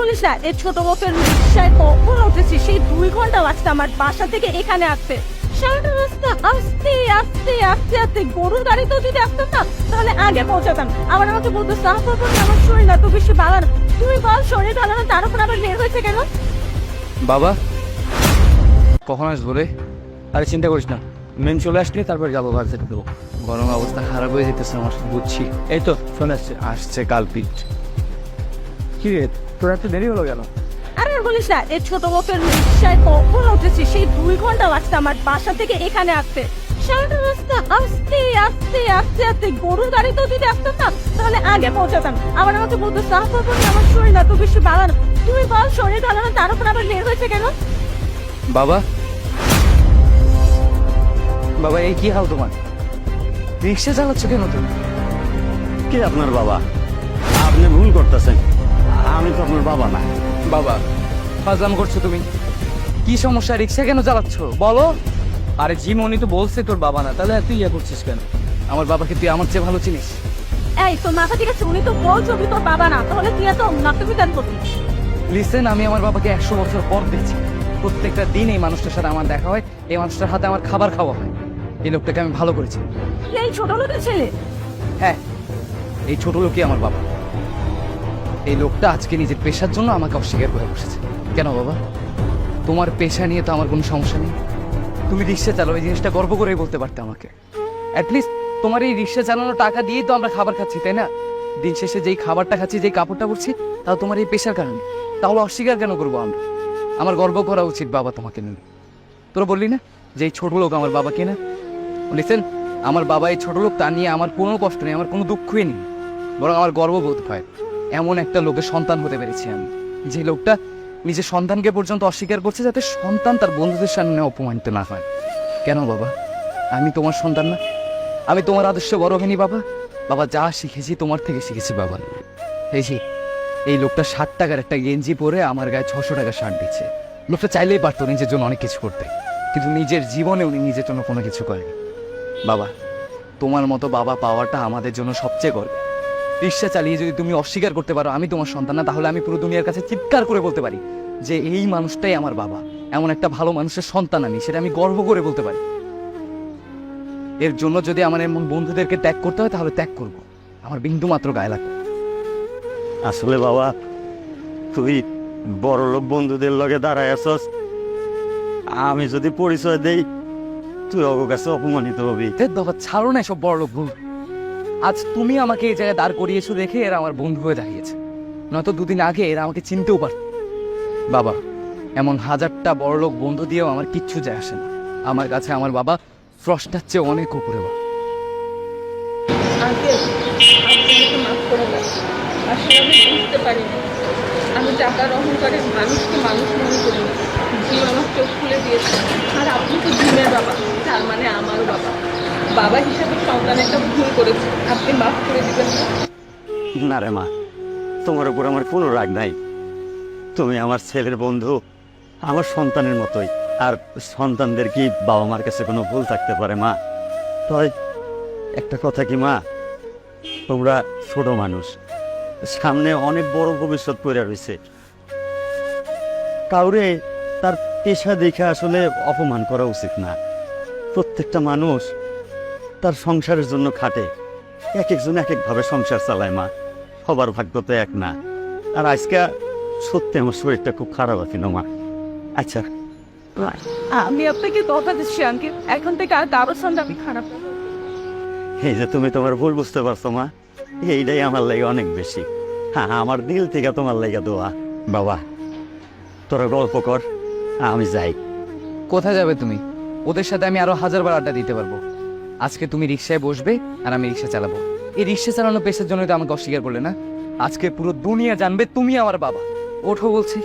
বলিস না এই ছোট বকের রিক্সায় কখন উঠেছি, সেই দুই ঘণ্টা লাগছে আমার বাসা থেকে এখানে আসতে। সারাটা রাস্তা আস্তে আস্তে আস্তে আস্তে, গরুর গাড়িতেও যদি আসতাম না, তাহলে আগে পৌঁছাতাম। আবার আমাকে বলতো সাহ আমার শরীর এত বেশি ভালো না তুই বল, শরীর ভালো না, তার উপর আবার বের হয়েছে কেন? বাবা, কখন আসব রে? আরে চিন্তা করিস না মেন চলে আসলে তারপর যাব ভার্সিটি দেবো। গরম অবস্থা খারাপ হয়ে যেতেছে আমার, বুঝছি। এই তো চলে আসছে আসছে কালপিট। কি রে? তোর এত দেরি হলো কেন? আর আর বলিস না এই ছোট বকের রিক্সায় কখন উঠেছি সেই দুই ঘণ্টা লাগছে আমার বাসা থেকে এখানে আসতে। সারাটা রাস্তা আস্তে আস্তে আস্তে আস্তে। গরুর গাড়িতেও যদি আসতাম না তাহলে আগে পৌঁছাতাম। আবার আমাকে বলতো না, আমার শরীর এত বেশি ভালো না। তুই বল শরীর ভালো না তার উপর আবার বের হয়েছে কেন? বাবা। বাবা এই কি হাল তোমার? রিক্সা চালাচ্ছ কেন তুমি? কে আপনার বাবা? আপনি ভুল করতেছেন। আমি তো আপনার বাবা না। বাবা ফাজলাম করছ তুমি। কি সমস্যা রিক্সা কেন চালাচ্ছ? বলো। আরে জিমনি তো বলছে তোর বাবা না। তাহলে তুই ইয়ে করছিস কেন? আমার বাবাকে তুই আমার চেয়ে ভালো চিনিস? এই তোর মাথা ঠিক আছে? উনি তো বলছো তুই তোর বাবা না। তাহলে তুই এত নাটবিধান করছিস? লিসেন আমি আমার বাবাকে একশো বছর পর দেখছি। প্রত্যেকটা দিন এই মানুষটার সাথে আমার দেখা হয় এই মানুষটার হাতে আমার খাবার খাওয়া হয়। এই লোকটাকে আমি ভালো করেছি। এই ছোট লোকের ছেলে? হ্যাঁ এই ছোট লোকই আমার বাবা। এই লোকটা আজকে নিজের পেশার জন্য আমাকে অস্বীকার করে বসেছে। কেন বাবা? তোমার পেশা নিয়ে তো আমার কোনো সমস্যা নেই। তুমি রিক্সা চালাও, এই জিনিসটা গর্ব করেই বলতে পারতে আমাকে। অ্যাটলিস্ট তোমার এই রিক্সা চালানোর টাকা দিয়েই তো আমরা খাবার খাচ্ছি, তাই না? দিন শেষে যেই খাবারটা খাচ্ছি, যেই কাপড়টা পরছি, তাও তোমার এই পেশার কারণে। তাহলে অস্বীকার কেন করব আমরা? আমার গর্ব করা উচিত বাবা তোমাকে নিয়ে। তোরা বললি না যে এই ছোট লোক আমার বাবা কিনা লিসেন আমার বাবা এই ছোট লোক, তা নিয়ে আমার কোনো কষ্ট নেই, আমার কোনো দুঃখই নেই। বরং আমার গর্ববোধ হয়। এমন একটা লোকের সন্তান হতে পেরেছি আমি। যে লোকটা নিজের সন্তানকে পর্যন্ত অস্বীকার করছে যাতে সন্তান তার বন্ধুদের সামনে অপমানিত না হয়। কেন বাবা? আমি তোমার সন্তান না। আমি তোমার আদর্শ বড় হয়নি বাবা। বাবা, যা শিখেছি তোমার থেকে শিখেছি, বাবা। এই যে, এই লোকটা ষাট টাকার একটা গেঞ্জি পরে আমার গায়ে ছশো টাকা শার্ট দিচ্ছে। লোকটা চাইলেই পারতো নিজের জন্য অনেক কিছু করতে। কিন্তু নিজের জীবনে উনি নিজের জন্য কোনো কিছু করেনি। বাবা, তোমার মতো বাবা পাওয়াটা আমাদের জন্য সবচেয়ে গর্ব রিক্সা চালিয়ে যদি তুমি অস্বীকার করতে পারো আমি তোমার সন্তান না তাহলে আমি পুরো দুনিয়ার কাছে চিৎকার করে বলতে পারি যে এই মানুষটাই আমার বাবা। এমন একটা ভালো মানুষের সন্তান আমি সেটা আমি গর্ব করে বলতে পারি। এর জন্য যদি আমার এমন বন্ধুদেরকে ত্যাগ করতে হয় তাহলে ত্যাগ করব। আমার বিন্দু মাত্র গায়ে লাগবে। আসলে বাবা তুই বড় লোক বন্ধুদের লগে দাঁড়ায় আসস আমি যদি পরিচয় দেই তুই অগ কাছে অপমানিত হবি। ছাড়ো না সব বড় লোক আজ তুমি আমাকে এই জায়গায় দাঁড় করিয়েছো দেখে এরা আমার বন্ধু হয়ে দাঁড়িয়েছে। নয়তো দুদিন আগে এরা আমাকে চিনতেও পারত। বাবা, এমন হাজারটা বড় লোক বন্ধু দিয়েও আমার কিচ্ছু যায় আসে না। আমার কাছে আমার বাবা ফ্রস্টার চেয়ে অনেক উপরে আসলে আমি আর আপনি তো বাবা। তার মানে বাবা হিসাবে সন্তান একটা ভুল করেছে। আপনি মাফ করে দিবেন না? রে মা, তোমার উপর আমার কোনো রাগ নাই। তুমি আমার ছেলের বন্ধু, আমার সন্তানের মতোই। আর সন্তানদের কি বাবা মার কাছে কোনো ভুল থাকতে পারে মা? তাই একটা কথা কি মা? তোমরা ছোট মানুষ, সামনে অনেক বড় ভবিষ্যৎ পড়ে রয়েছে। কাউরে তার পেশা দেখে আসলে অপমান করা উচিত না। প্রত্যেকটা মানুষ তার সংসারের জন্য খাটে। এক একজন এক একভাবে সংসার চালায় মা। সবার ভাগ্য তো এক না। আর আজকে সত্যি আমার শরীরটা খুব খারাপ আছে না মা? আচ্ছা। আমি আপনাকে কথা দিচ্ছি আঙ্কেল। এখন থেকে আর কারোর সঙ্গে আমি খারাপ এই যে তুমি তোমার ভুল বুঝতে পারছ মা এইটাই আমার লাগে অনেক বেশি। হ্যাঁ আমার দিল থেকে তোমার লাগে দোয়া। বাবা তোরা গল্প কর আমি যাই। কোথায় যাবে তুমি? ওদের সাথে আমি আরও হাজারবার আড্ডা দিতে পারব। আজকে তুমি রিক্সায় বসবে আর আমি রিক্সা চালাবো। এই রিক্সা চালানো পেশার জন্য তো আমাকে অস্বীকার করলে না? আজকে পুরো দুনিয়া জানবে তুমি আমার বাবা। ওঠো বলছি।